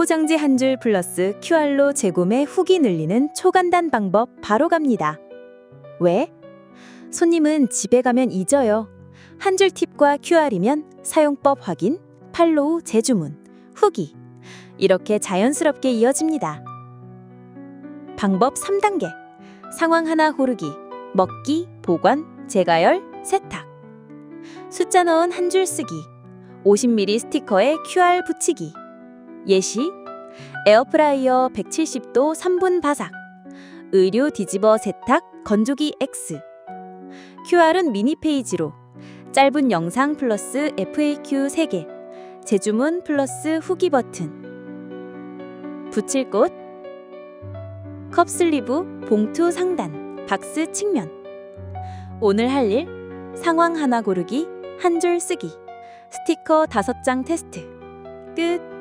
포장지 한 줄 플러스 QR로 재구매 후기 늘리는 초간단 방법 바로 갑니다. 왜? 손님은 집에 가면 잊어요. 한 줄 팁과 QR이면 사용법 확인, 팔로우 재주문, 후기. 이렇게 자연스럽게 이어집니다. 방법 3단계. 상황 하나 고르기. 먹기, 보관, 재가열, 세탁. 숫자 넣은 한 줄 쓰기. 50ml 스티커에 QR 붙이기. 예시 에어프라이어 170도 3분 바삭. 의류 뒤집어 세탁 건조기 X. QR은 미니 페이지로 짧은 영상 플러스 FAQ 3개. 재주문 플러스 후기 버튼. 붙일 곳 컵 슬리브, 봉투 상단, 박스 측면. 오늘 할 일 상황 하나 고르기, 한 줄 쓰기. 스티커 다섯 장 테스트. 끝.